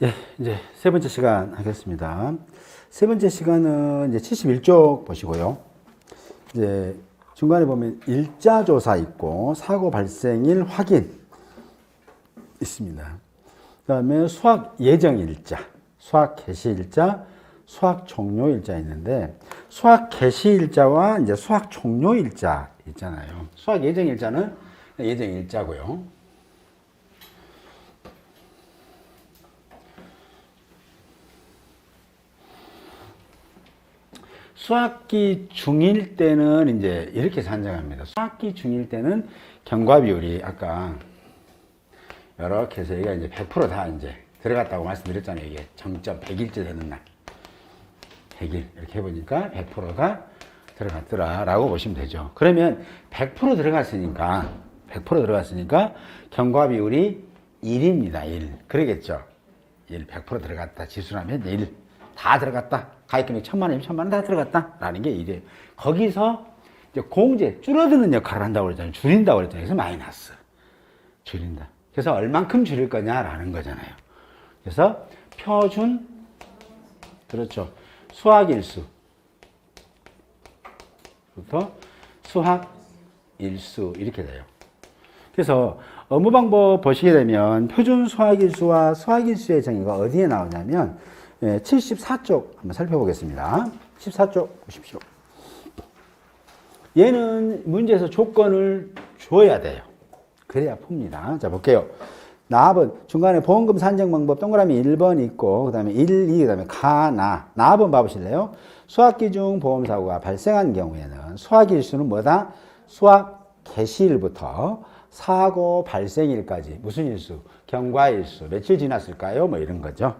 예, 이제 세 번째 시간 하겠습니다. 세 번째 시간은 이제 71쪽 보시고요. 이제 중간에 보면 일자 조사 있고 사고 발생일 확인 있습니다. 그다음에 수학 예정 일자, 수학 개시 일자, 수학 종료 일자 있는데 수학 개시 일자와 이제 수학 종료 일자 있잖아요. 수학 예정 일자는 예정 일자고요. 수학기 중일 때는 이제 이렇게 산정합니다. 수학기 중일 때는 경과 비율이 아까 이렇게 해서 여기가 이제 100%다 이제 들어갔다고 말씀드렸잖아요. 이게 정점 100일째 되는 날. 100일 이렇게 해보니까 100%가 들어갔더라 라고 보시면 되죠. 그러면 100% 들어갔으니까 100% 들어갔으니까 경과 비율이 1입니다. 1. 그러겠죠. 1, 100% 들어갔다. 지수라면 1. 다 들어갔다. 가입금액 천만 원이면 천만 원 다 들어갔다. 라는 게 1이에요. 거기서 이제 공제, 줄어드는 역할을 한다고 그랬잖아요. 줄인다고 그랬잖아요. 그래서 마이너스. 줄인다. 그래서 얼만큼 줄일 거냐라는 거잖아요. 그래서 표준, 그렇죠. 수학 일수. 부터 수학 일수. 이렇게 돼요. 그래서 업무 방법 보시게 되면 표준 수학 일수와 수학 일수의 정의가 어디에 나오냐면 74쪽 한번 살펴보겠습니다. 14쪽 보십시오. 얘는 문제에서 조건을 줘야 돼요. 그래야 풉니다. 자, 볼게요. 나압은 중간에 보험금 산정 방법 동그라미 1번 있고, 그 다음에 1, 2, 그 다음에 가, 나. 나압은 봐 보실래요? 수학 기 중 보험 사고가 발생한 경우에는 수학 일수는 뭐다? 수학 개시일부터 사고 발생일까지 무슨 일수? 경과 일수. 며칠 지났을까요? 뭐 이런 거죠.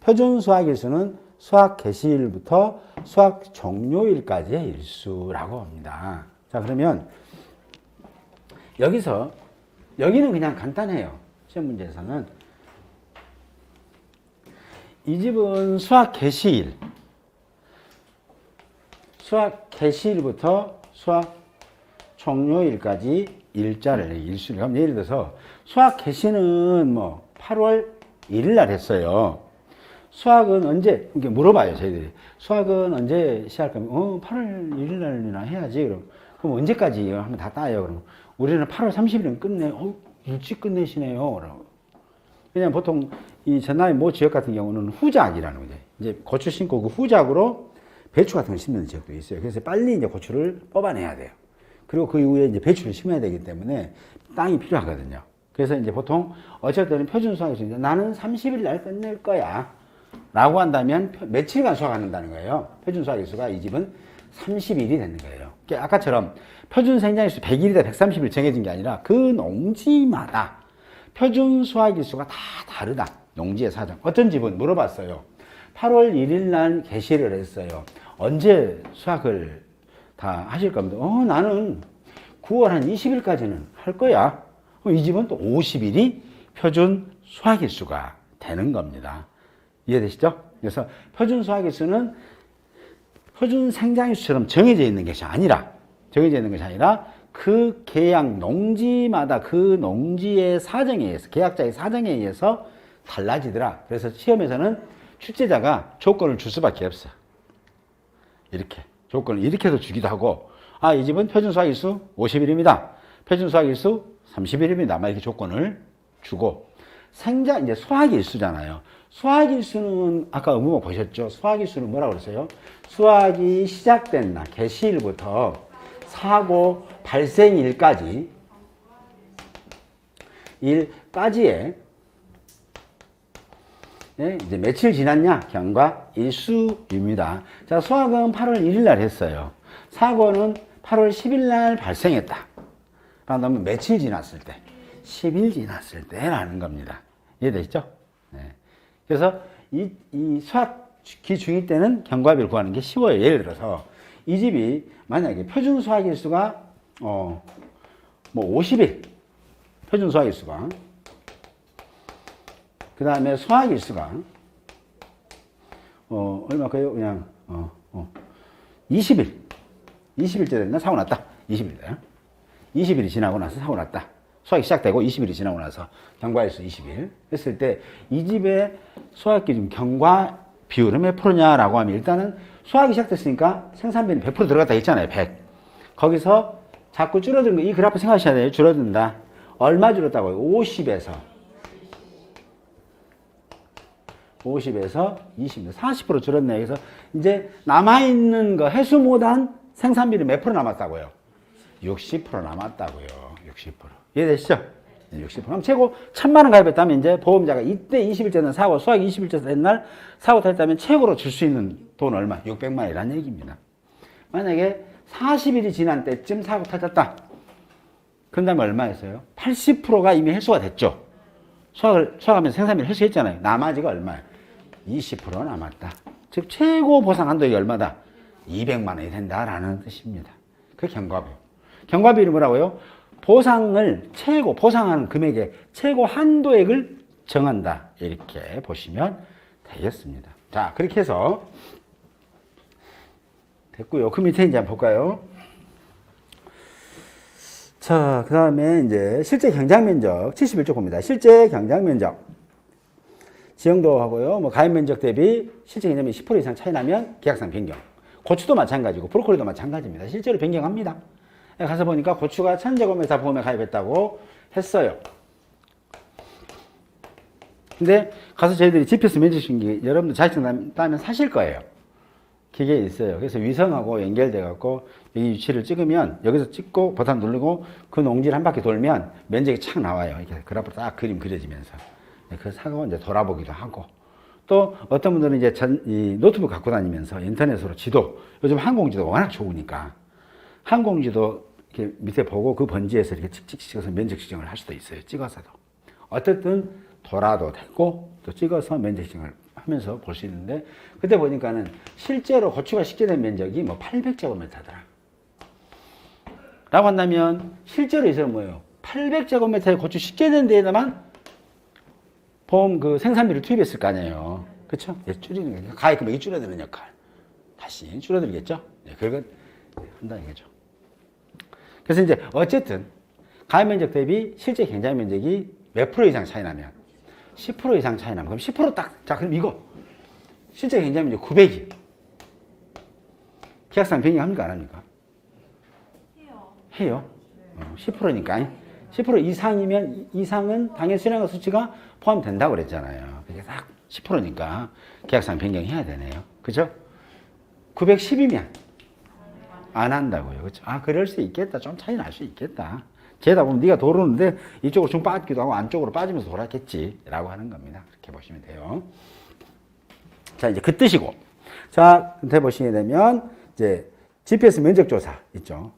표준 수학 일수는 수학 개시일부터 수학 종료일까지의 일수라고 합니다. 자, 그러면 여기서 여기는 그냥 간단해요. 시험 문제에서는 이 집은 수학 개시일 수학 개시일부터 수학 종료일까지 일자를 일수를 하면 예를 들어서 수학 개시는 뭐 8월 1일 날 했어요. 수학은 언제 이렇게 물어봐요 저희들이. 수학은 언제 시작할 거면 어 8월 1일 날이나 해야지 그럼. 그럼 언제까지 하면 다 따요 그럼. 우리는 8월 30일은 끝내 어 일찍 끝내시네요 그럼. 그냥 보통 이 전남의 모 지역 같은 경우는 후작이라는 거죠. 이제 고추 심고 그 후작으로 배추 같은 걸 심는 지역도 있어요. 그래서 빨리 이제 고추를 뽑아내야 돼요. 그리고 그 이후에 이제 배추를 심어야 되기 때문에 땅이 필요하거든요. 그래서 이제 보통 때는 표준 수학에서 나는 30일 날 끝낼 거야 라고 한다면 표- 며칠간 수학한다는 거예요. 표준 수학 일수가 이 집은 30일이 되는 거예요. 그러니까 아까처럼 표준 생장 일수 100일이다 130일 정해진 게 아니라 그 농지마다 표준 수학 일수가 다 다르다. 농지의 사정. 어떤 집은 물어봤어요. 8월 1일 날 개시를 했어요. 언제 수학을 다 하실 겁니다. 어, 나는 9월 한 20일까지는 할 거야. 이 집은 또 50일이 표준 수학 일수가 되는 겁니다. 이해되시죠? 그래서 표준 수학일수는 표준 생장일수처럼 정해져 있는 것이 아니라 정해져 있는 것이 아니라 그 계약 농지마다 그 농지의 사정에 의해서 계약자의 사정에 의해서 달라지더라. 그래서 시험에서는 출제자가 조건을 줄 수밖에 없어. 이렇게 조건을 이렇게 해서 주기도 하고 아 이 집은 표준 수학 일수 50일입니다. 표준 수학 일수 30일입니다. 막 이렇게 조건을 주고 생장 이제 수학 일수잖아요. 수학일수는 아까 의무목 보셨죠? 수학일수는 뭐라고 그랬어요? 수학이 시작된 날 개시일부터 사고 발생일까지 일까지의 네, 이제 며칠 지났냐? 경과 일수입니다. 자, 수학은 8월 1일 날 했어요. 사고는 8월 10일 날 발생했다. 그러면 며칠 지났을 때? 10일 지났을 때라는 겁니다. 이해되시죠? 네. 그래서 이, 이 수학 기중일 때는 경과비를 구하는 게 쉬워요. 예를 들어서 이 집이 만약에 표준 수학일수가 어, 뭐 50일 표준 수학일수가 그 다음에 수학일수가 어, 얼마까요? 그냥 어, 어, 20일 20일째 됐나? 사고 났다. 20일 20일이 지나고 나서 사고 났다. 수학이 시작되고 20일이 지나고 나서 경과일수 20일 했을 때 이 집의 수학 기준 경과 비율은 몇 프로냐라고 하면 일단은 수학이 시작됐으니까 생산비는 100% 들어갔다 했잖아요. 100. 거기서 자꾸 줄어드는 거 이 그래프 생각하셔야 돼요. 줄어든다. 얼마 줄었다고요? 50에서 50에서 20, 40% 줄었네. 그래서 이제 남아있는 거 해수 못한 생산비는 몇 프로 남았다고요? 60% 남았다고요. 60%. 이해되시죠? 네, 60%. 그럼 최고 천만 원 가입했다면 이제 보험자가 이때 20일째는 사고 수학 20일째 된날 사고 탈했다면 최고로 줄 수 있는 돈 얼마? 600만 원이라는 얘기입니다. 만약에 40일이 지난 때쯤 사고 터졌다. 그 다음에 얼마였어요? 80%가 이미 해소가 됐죠. 수학을, 수학하면서 생산비를 해소했잖아요. 나머지가 얼마예요? 20% 남았다. 즉, 최고 보상 한도액이 얼마다? 200만 원이 된다라는 뜻입니다. 그게 경과비. 경과비는 뭐라고요? 보상을 최고, 보상하는 금액의 최고 한도액을 정한다. 이렇게 보시면 되겠습니다. 자, 그렇게 해서 됐고요. 그 밑에 이제 한번 볼까요? 자, 그 다음에 이제 실제 경장 면적 71쪽 봅니다. 실제 경장 면적. 지형도 하고요. 뭐 가입 면적 대비 실제 개념이 10% 이상 차이 나면 계약상 변경. 고추도 마찬가지고 브로콜리도 마찬가지입니다. 실제로 변경합니다. 가서 보니까 고추가 1000제곱미터 보험에 가입했다고 했어요. 근데 가서 저희들이 GPS 면적 신기 여러분들 자격증 따면 사실 거예요. 기계에 있어요. 그래서 위성하고 연결돼 갖고 여기 위치를 찍으면 여기서 찍고 버튼 누르고 그 농지를 한 바퀴 돌면 면적이 착 나와요. 이렇게 그래프 딱 그림 그려지면서. 그 사고 이제 돌아보기도 하고. 또 어떤 분들은 이제 전, 이 노트북 갖고 다니면서 인터넷으로 지도, 요즘 항공지도가 워낙 좋으니까 항공지도 이렇게 밑에 보고 그 번지에서 이렇게 찍찍 찍어서 면적 지정을 할 수도 있어요. 찍어서도. 어쨌든 돌아도 되고 또 찍어서 면적 지정을 하면서 볼 수 있는데 그때 보니까는 실제로 고추가 식재된 면적이 뭐 800제곱미터더라. 라고 한다면 실제로 있어요 뭐예요? 800제곱미터의 고추 식재된 데에다만 보험 그 생산비를 투입했을 거 아니에요. 그렇죠? 예, 줄이는 게 가액 금액이 줄어드는 역할. 다시 줄어들겠죠? 예, 그걸 한다는 거죠. 그래서 이제 어쨌든 가입 면적 대비 실제 경장 면적이 몇 프로 이상 차이 나면 10% 이상 차이 나면 그럼 10% 딱. 자, 그럼 이거 실제 경장 면적 900이 계약상 변경합니까 안 합니까? 해요. 해요. 어, 10%니까. 10% 이상이면 이상은 당연 수량의 수치가 포함된다고 그랬잖아요. 그게 딱 10%니까 계약상 변경해야 되네요. 그죠? 910이면 안 한다고요. 그죠? 아, 그럴 수 있겠다. 좀 차이 날 수 있겠다. 재다 보면 네가 도르는데 이쪽으로 좀 빠지기도 하고 안쪽으로 빠지면서 돌았겠지라고 하는 겁니다. 그렇게 보시면 돼요. 자, 이제 그 뜻이고. 자, 밑에 보시게 되면 이제 GPS 면적 조사 있죠.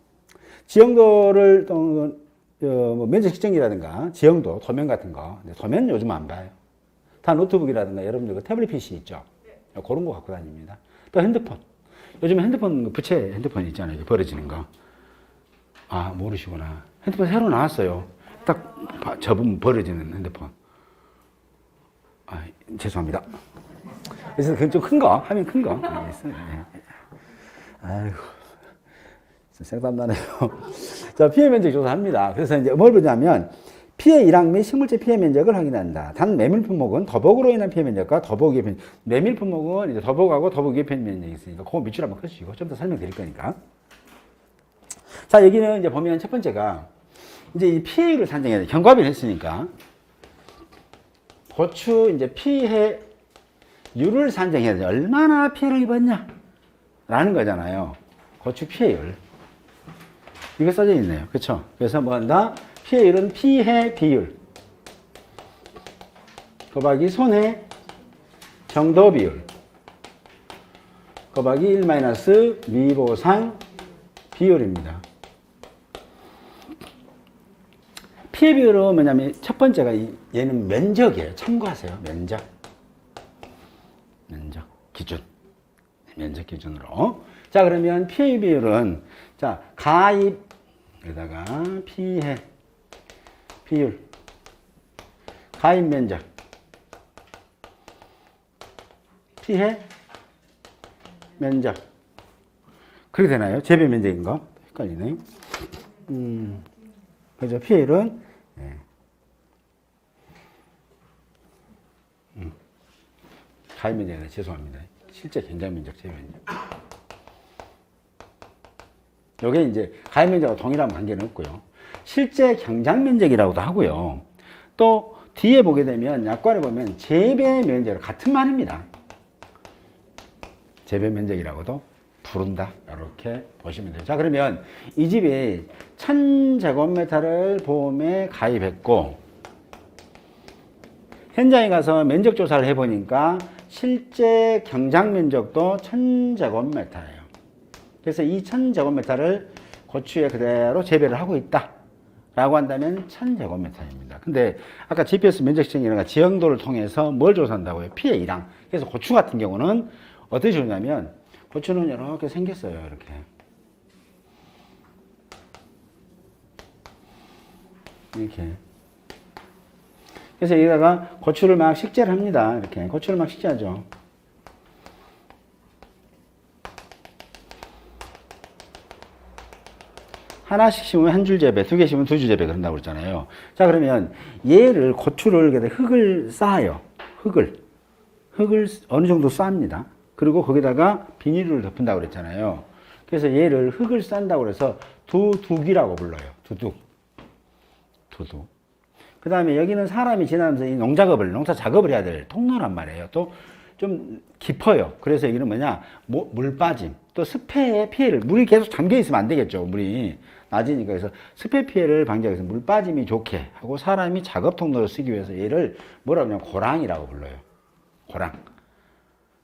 지형도를 또, 어, 뭐 면적 측정기라든가 지형도, 도면 같은 거. 근데 도면 요즘 안 봐요. 다 노트북이라든가 여러분들 그 태블릿 PC 있죠. 그런 거 갖고 다닙니다. 또 핸드폰. 요즘 핸드폰 그 부채 핸드폰 있잖아요. 이렇게 벌어지는 거. 아 모르시구나. 핸드폰 새로 나왔어요. 딱 봐- 접으면 벌어지는 핸드폰. 아 죄송합니다. 그래서 그건 좀 큰 거, 화면 큰 거. 네. 네. 아이고. 생각 나네요. 자, 피해 면적 조사합니다. 그래서 이제 뭘 보냐면, 피해 일항 및 식물체 피해 면적을 확인한다. 단 메밀 품목은 더벅으로 인한 피해 면적과 피해 면적. 메밀 품목은 이제 더벅하고 더벅 위의 피해 면적이 있으니까, 그거 밑줄 한번 끄시고, 좀 더 설명드릴 거니까. 자, 여기는 이제 보면 첫 번째가, 이제 이 피해율을 산정해야 돼. 경과비를 했으니까. 고추 이제 피해율을 산정해야 돼. 얼마나 피해를 입었냐? 라는 거잖아요. 고추 피해율. 이게 써져 있네요. 그쵸? 그래서 뭐 한다? 피해율은 피해 비율. 곱하기 손해 정도 비율. 곱하기 1 마이너스 미보상 비율입니다. 피해 비율은 뭐냐면 첫 번째가 이- 얘는 면적이에요. 참고하세요. 면적. 면적 기준. 면적 기준으로. 자, 그러면 피해 비율은 자, 가입에다가 피해 비율. 가입 면적. 피해 면적. 그렇게 되나요? 재배 면적인 거? 헷갈리네. 음. 그죠? 피해율은 예. 음. 가입 면적이 죄송합니다. 실제 경장 면적, 제 면적. 요게 이제 가입 면적과 동일한 관계는 없고요. 실제 경장 면적이라고도 하고요. 또 뒤에 보게 되면 약관에 보면 재배 면적 같은 말입니다. 재배 면적이라고도 부른다. 이렇게 보시면 돼요. 자, 그러면 이 집이 1000제곱미터를 보험에 가입했고, 현장에 가서 면적 조사를 해 보니까 실제 경장 면적도 1000제곱미터예요. 그래서 이 1000제곱미터를 고추에 그대로 재배를 하고 있다. 라고 한다면 1000제곱미터입니다. 근데 아까 GPS 면적 시청이라가 지형도를 통해서 뭘 조사한다고요? 피해 이랑. 그래서 고추 같은 경우는 어떻게 주냐면 고추는 이렇게 생겼어요. 이렇게. 이렇게. 그래서 여기다가 고추를 막 식재를 합니다. 이렇게. 고추를 막 식재하죠. 하나씩 심으면 한 줄 재배, 두 개 심으면 두 줄 재배 그런다고 그랬잖아요. 자, 그러면 얘를, 고추를, 흙을 쌓아요. 흙을. 흙을 어느 정도 쌉니다. 그리고 거기다가 비닐을 덮은다고 그랬잖아요. 그래서 얘를 흙을 싼다고 그래서 두둑이라고 불러요. 두둑. 두둑. 그 다음에 여기는 사람이 지나면서 이 농작업을, 농사 작업을 해야 될 통로란 말이에요. 또 좀 깊어요. 그래서 여기는 뭐냐, 모- 물 빠짐. 또 습해의 피해를, 물이 계속 잠겨 있으면 안 되겠죠. 물이 낮으니까. 그래서 습해 피해를 방지하기 위해서 물 빠짐이 좋게 하고 사람이 작업 통로를 쓰기 위해서 얘를 뭐라 그러냐면 고랑이라고 불러요. 고랑.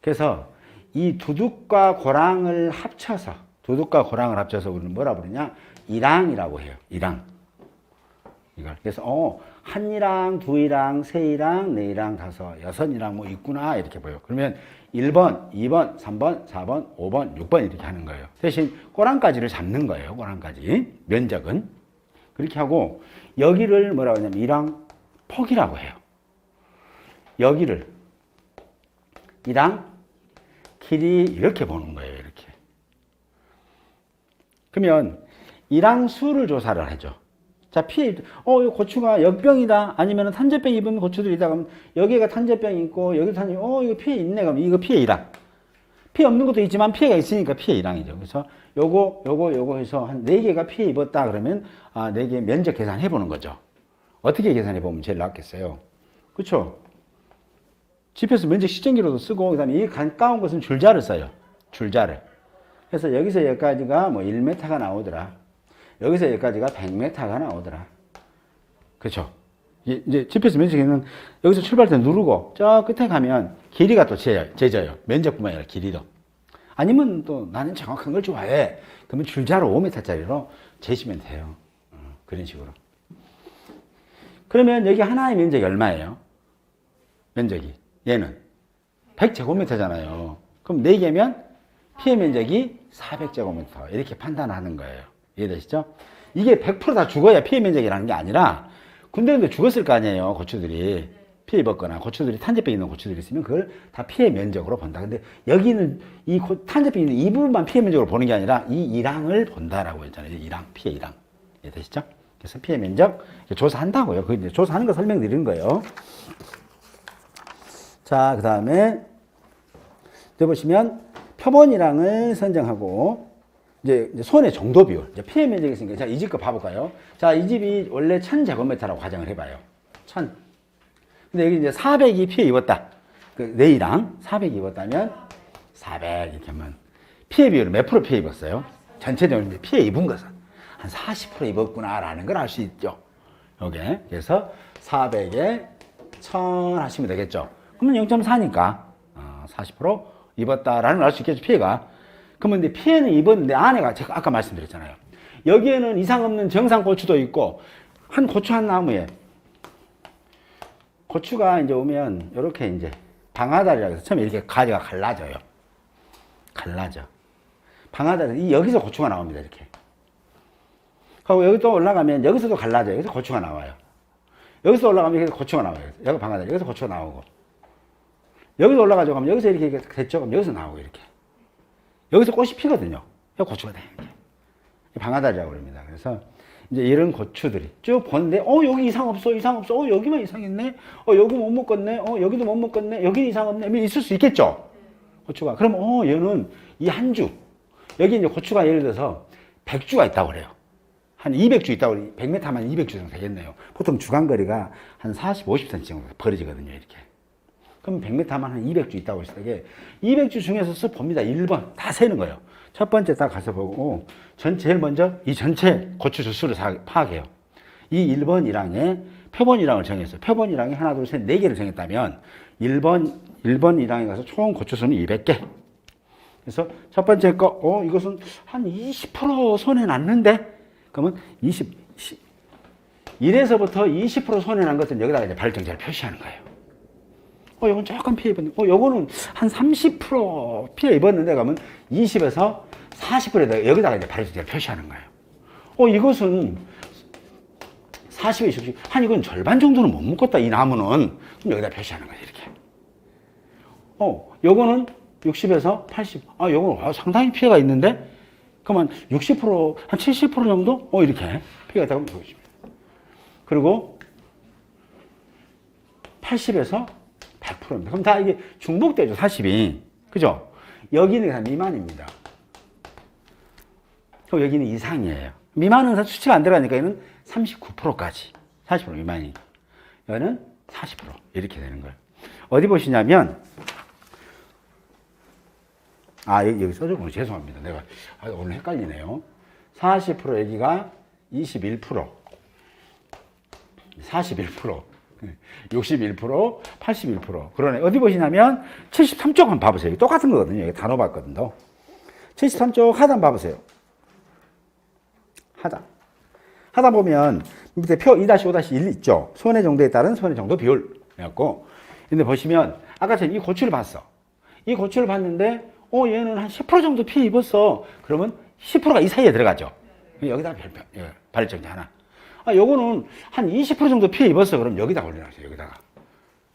그래서 이 두둑과 고랑을 합쳐서, 두둑과 고랑을 합쳐서 우리는 뭐라 부르냐? 이랑이라고 해요. 이랑. 이걸. 그래서, 어, 한 이랑, 두 이랑, 세 이랑, 네 이랑, 다섯, 여섯 이랑 뭐 있구나. 이렇게 보여. 그러면 1번, 2번, 3번, 4번, 5번, 6번 이렇게 하는 거예요. 대신 꼬랑까지를 잡는 거예요. 꼬랑까지. 면적은. 그렇게 하고, 여기를 뭐라고 하냐면 이랑 폭이라고 해요. 여기를 이랑 길이 이렇게 보는 거예요. 이렇게. 그러면 이랑 수를 조사를 하죠. 자, 피해, 어, 이 고추가 역병이다. 아니면 탄저병 입은 고추들이다. 그러면 여기가 탄저병 있고, 여기도 탄저, 어, 이거 피해 있네. 그럼 이거 피해 이랑. 피해 없는 것도 있지만 피해가 있으니까 피해 이랑이죠. 그래서 요거, 요거, 요거 해서 한 네개가 피해 입었다. 그러면, 아, 네 개 면적 계산해 보는 거죠. 어떻게 계산해 보면 제일 낫겠어요? 그쵸? 집에서 면적 시정기로도 쓰고, 그 다음에 이 가까운 것은 줄자를 써요. 줄자를. 그래서 여기서 여기까지가 뭐 1m가 나오더라. 여기서 여기까지가 100m가 나오더라. 이- 이제 GPS 면적에는 여기서 출발할 때 누르고 저 끝에 가면 길이가 또 재- 재져요. 면적뿐만 아니라 길이도. 아니면 또 나는 정확한 걸 좋아해. 그러면 줄자로 5m짜리로 재시면 돼요. 어, 그런 식으로. 그러면 여기 하나의 면적이 얼마예요? 면적이. 얘는 100제곱미터잖아요. 그럼 4개면 피해 면적이 400제곱미터. 이렇게 판단하는 거예요. 이해되시죠? 이게 100%다 죽어야 피해 면적이라는 게 아니라 군대인데 죽었을 거 아니에요. 고추들이. 피해 입었거나 고추들이 탄저병 있는 고추들이 있으면 그걸 다 피해 면적으로 본다. 근데 여기는 이 고- 탄저병 있는 이 부분만 피해 면적으로 보는 게 아니라 이 이랑을 본다라고 했잖아요. 이랑, 피해 이랑. 이해되시죠? 그래서 피해 면적 조사한다고요. 그 이제 조사하는 거 설명드리는 거예요. 자, 그 다음에, 보시면, 표본이랑을 선정하고, 이제, 손의 정도 비율, 이제 피해 면적이 있으니까, 자, 이 집 거 봐볼까요? 자, 이 집이 원래 1000제곱미터라고 가정을 해봐요. 1000. 근데 여기 이제 400이 피해 입었다. 그, 내이랑 400이 입었다면, 400 이렇게 하면, 피해 비율은 몇 프로 피해 입었어요? 전체적으로 피해 입은 것은 한 40% 입었구나라는 걸 알 수 있죠. 요게. 그래서 400에 1000 하시면 되겠죠. 그러면 0.4니까, 어, 40% 입었다라는 걸 알 수 있겠죠, 피해가. 그러면 근데 피해는 입었는데 안에가 제가 아까 말씀드렸잖아요. 여기에는 이상 없는 정상 고추도 있고, 한 고추 한 나무에 고추가 이제 오면 이렇게 이제 방아다리라고 해서 처음에 이렇게 가지가 갈라져요. 갈라져. 방아다리, 이 여기서 고추가 나옵니다, 이렇게. 그리고 여기 또 올라가면 여기서도 갈라져요. 여기서 고추가 나와요. 여기서 올라가면 여기서 고추가 나와요. 여기 방아다리, 여기서 고추가 나오고. 여기서 올라가죠. 그러면 여기서 이렇게 됐죠. 그럼 여기서 나오고 이렇게. 여기서 꽃이 피거든요. 고추가. 이 방아다리라고 그럽니다. 그래서 이제 이런 고추들이 쭉 보는데 어 여기 이상 없어 이상 없어. 어 여기만 이상했네. 어 여기 못 먹겠네. 어 여기도 못 먹겠네. 여기 이상 없네. 뭐 있을 수 있겠죠? 고추가. 그럼 어 얘는 이 한 주. 여기 이제 고추가 예를 들어서 100주가 있다고 그래요. 한 200주 있다고 그래. 100m만 200주 정도 되겠네요. 보통 주간거리가 한 40, 50cm 정도 벌어지거든요 이렇게 그럼 100m만 한 200주 있다고 했을 때 200주 중에서 쓱 봅니다 1번 다 세는 거예요 첫 번째 딱 가서 보고 전체 제일 먼저 이 전체 고추 주수를 사- 파악해요. 이 1번 1항에 표본 1항을 정했어요. 표본 1항에 하나, 둘, 셋, 네 개를 정했다면 1번 1번 1항에 가서 총 고추 수는 200개. 그래서 첫 번째 거, 어, 이것은 한 20% 손해 났는데? 그러면 20, 1에서부터 20% 손해 난 것은 여기다가 이제 발정제를 표시하는 거예요. 어, 요건 조금 피해 입었는데, 어, 요거는 한 30% 피해 입었는데, 그러면 20에서 40%에다 여기다가 이제 발정제를 표시하는 거예요. 어, 이것은 40에 60, 한 이건 절반 정도는 못 먹었다, 이 나무는. 그럼 여기다 표시하는 거예요, 이렇게. 어, 요거는 60에서 80. 아, 요거는 아, 상당히 피해가 있는데? 그러면 60%, 한 70% 정도? 어, 이렇게 피해가 있다고 보십니다 그리고 80에서 100%입니다. 그럼 다 이게 중복되죠, 40이. 그죠? 여기는 다 미만입니다. 그럼 여기는 이상이에요. 미만은 다 수치가 안 들어가니까 얘는 39%까지. 40% 미만이. 여기는 40% 이렇게 되는 거예요. 어디 보시냐면 아 여기, 여기 써줬구나 죄송합니다. 내가 아, 오늘 헷갈리네요. 40% 여기가 21% 41% 61% 81% 그러네. 어디 보시냐면 73쪽 한번 봐보세요. 똑같은 거거든요. 여기 단어 봤거든요. 73쪽 하단 봐보세요. 하단. 하다 보면 밑에 표 2-5-1 있죠. 손해 정도에 따른 손해 정도 비율. 해갖고. 근데 보시면 아까처럼 이 고추를 봤어. 이 고추를 봤는데, 어, 얘는 한 10% 정도 피해 입었어. 그러면 10%가 이 사이에 들어가죠. 예, 발정제 하나. 아, 요거는 한 20% 정도 피해 입었어. 그럼 여기다가 올려놨어요. 여기다가.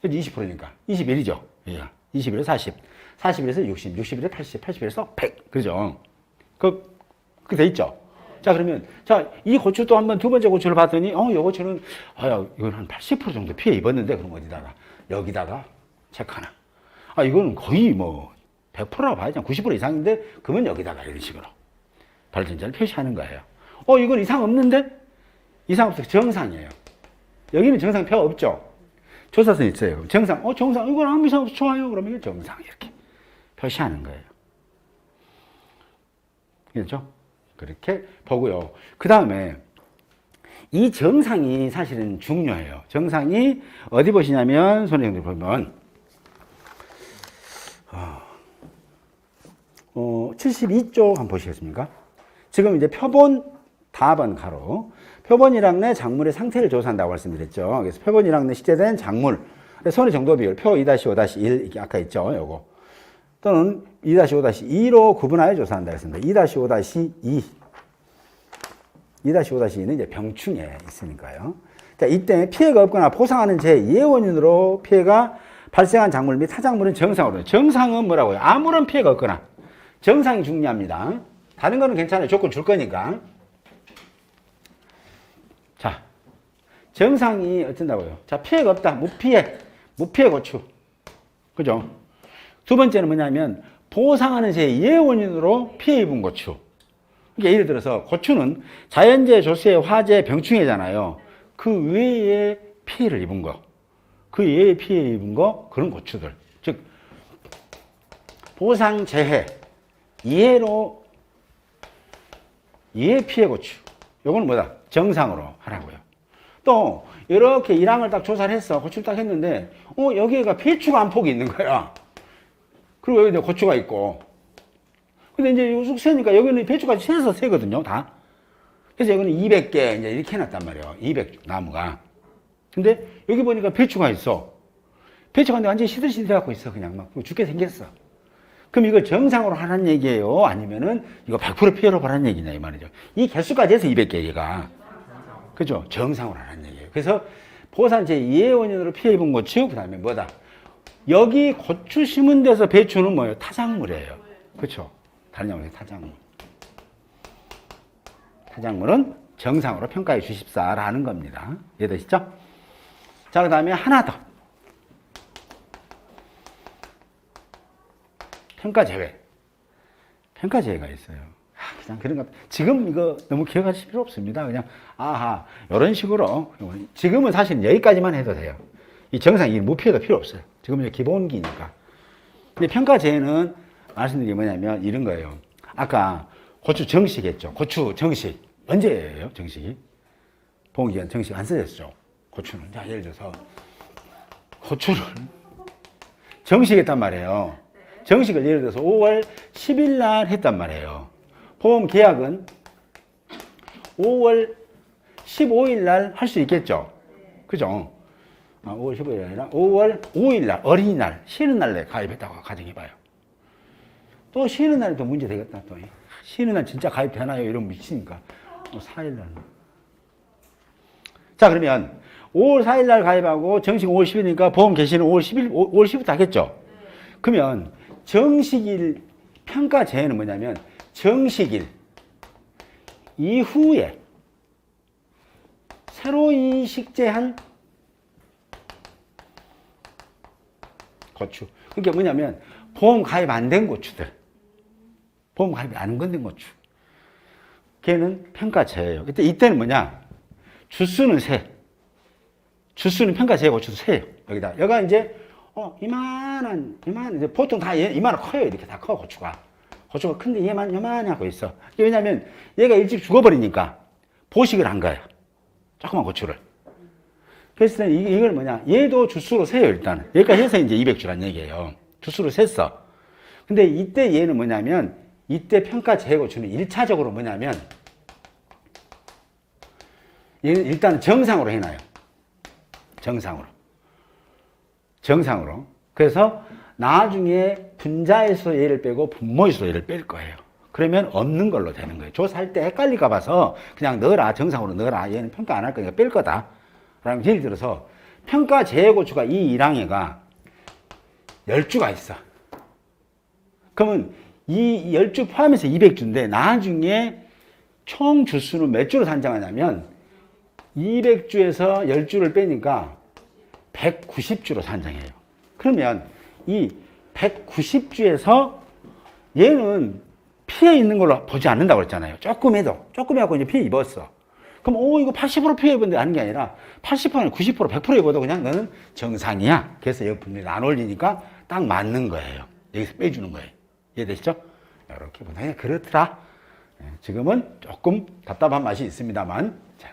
20%니까. 21이죠. 예. 21에서 40. 41에서 60. 61에서 80. 81에서 100. 그죠? 그, 그렇게 돼 있죠? 자, 그러면, 자, 이 고추 또 한번 두 번째 고추를 봤더니, 어, 요 고추는, 아, 야, 이건 한 80% 정도 피해 입었는데, 그럼 어디다가? 여기다가 체크 하나. 아, 이거는 거의 뭐, 100%라고 봐야죠. 90% 이상인데, 그러면 여기다가 이런 식으로. 발전자를 표시하는 거예요. 어, 이건 이상 없는데? 이상 없어요. 정상이에요. 여기는 정상표 없죠? 조사선 있어요. 정상, 어, 정상, 이건 아무 이상 없어. 좋아요. 그러면 이게 정상. 이렇게 표시하는 거예요. 그렇죠? 그렇게 보고요. 그 다음에 이 정상이 사실은 중요해요. 정상이 어디 보시냐면, 손해정들 보면, 어, 72쪽 한번 보시겠습니까? 지금 이제 표본 답은 가로. 표본 1항 내 작물의 상태를 조사한다고 말씀드렸죠. 그래서 표본 1항 내 시제된 작물. 손의 정도 비율, 표 2-5-1, 이게 아까 있죠. 요거. 또는 2-5-2로 구분하여 조사한다 했습니다. 2-5-2. 2-5-2는 이제 병충해 있으니까요. 자, 이때 피해가 없거나 포상하는 제2의 원인으로 피해가 발생한 작물 및 타작물은 정상으로. 정상은 뭐라고요? 아무런 피해가 없거나. 정상이 중요합니다. 다른 거는 괜찮아요. 조건 줄 거니까. 자, 정상이 어쩐다고요? 자, 피해가 없다. 무피해. 무피해 고추. 그죠? 두 번째는 뭐냐면, 보상하는 제2의 원인으로 피해 입은 고추. 그러니까 예를 들어서 고추는 자연재해, 조세, 화재, 병충해잖아요. 그 외에 피해를 입은 거. 그 외에 피해 입은 거, 그런 고추들. 즉, 보상 재해, 이해로, 이해 피해 고추. 요거는 뭐다? 정상으로 하라고요. 또, 이렇게 1항을 딱 조사를 했어. 고추를 딱 했는데, 어, 여기가 배추가 한 폭이 있는 거야. 그리고 여기 고추가 있고. 근데 이제 요쑥 세니까 여기는 배추가 세서 세거든요, 다. 그래서 여기는 200개 이제 이렇게 해놨단 말이에요. 200 나무가. 근데 여기 보니까 배추가 있어. 배추가 근데 완전히 시들시들해갖고 있어. 그냥 막 죽게 생겼어. 그럼 이거 정상으로 하라는 얘기예요? 아니면은 이거 100% 피해로 하라는 얘기냐, 이 말이죠. 이 개수까지 해서 200개가. 그죠? 정상으로 하라는 얘기예요. 그래서 보산 제2의 원인으로 피해 입은 고추, 그 다음에 뭐다? 여기 고추 심은 데서 배추는 뭐예요? 타작물이에요. 그렇죠? 다른 영어로 타작물. 타작물은 정상으로 평가해 주십사라는 겁니다. 이해되시죠? 자, 그 다음에 하나 더. 평가 제외. 평가 제외가 있어요. 아, 그냥 그런 것. 지금 이거 너무 기억하실 필요 없습니다. 그냥, 아하, 이런 식으로. 지금은 사실 여기까지만 해도 돼요. 이 정상 이 무표도 필요 없어요. 지금은 이제 기본기니까. 근데 평가 제외는 말씀드린 게 뭐냐면 이런 거예요. 아까 고추 정식 했죠. 고추 정식. 언제예요, 정식이? 봉기간 정식 안 써졌죠. 고추는. 자, 예를 들어서 고추를 정식했단 말이에요. 정식을 예를 들어서 5월 10일 날 했단 말이에요. 보험 계약은 5월 15일 날 할 수 있겠죠. 그죠? 아, 5월 15일이 아니라 5월 5일 날, 어린이날, 쉬는 날에 가입했다고 가정해봐요. 또 쉬는 날이 또 문제 되겠다, 또. 쉬는 날 진짜 가입되나요? 이러면 미치니까. 4일 날. 자, 그러면 5월 4일 날 가입하고 정식 5월 10일이니까 보험 개시는 5월 10일, 5월 10일부터 하겠죠? 그러면 정식일 평가 제외는 뭐냐면 정식일 이후에 새로 이식제한 고추. 그게 뭐냐면 보험 가입 안 된 고추들. 보험 가입이 안 건든 고추. 걔는 평가 제예요. 그때 이때는 뭐냐? 주수는 세. 주수는 평가 제 고추도 세요. 여기다. 여기가 이제 어 이만한 이만 보통 다 얘, 이만한 커요. 이렇게 다 커 고추가. 고추가 큰데 얘만 요만히 하고 있어. 왜냐면 얘가 일찍 죽어버리니까 보식을 한 거야. 조그만 고추를. 그래서 이- 이걸 뭐냐? 얘도 주수로 세요, 일단은. 여기까지 해서 이제 200주란 얘기예요. 주수로 셌어. 근데 이때 얘는 뭐냐면, 이때 평가 재고추는 1차적으로 뭐냐면, 얘는 일단 정상으로 해놔요. 정상으로. 정상으로. 그래서 나중에 분자에서 얘를 빼고 분모에서 얘를 뺄 거예요. 그러면 없는 걸로 되는 거예요. 조사할 때 헷갈릴까 봐서 그냥 넣어라. 정상으로 넣어라. 얘는 평가 안 할 거니까 뺄 거다. 라면 예를 들어서 평가 제고추가 이 1항에가 10주가 있어. 그러면 이 10주 포함해서 200주인데 나중에 총 주수는 몇 주로 산정하냐면 200주에서 10주를 빼니까 190주로 산정해요. 그러면 이 190주에서 얘는 피해 있는 걸로 보지 않는다고 그랬잖아요. 조금 해도. 조금 해갖고 이제 피해 입었어. 그럼, 오, 이거 80% 피해 입었는데 하는 게 아니라 80% 아니라 90% 100% 입어도 그냥 너는 정상이야. 그래서 여기 분들이 안 올리니까 딱 맞는 거예요. 여기서 빼주는 거예요. 이해되시죠? 이렇게 보다 그냥 그렇더라. 예, 지금은 조금 답답한 맛이 있습니다만. 자,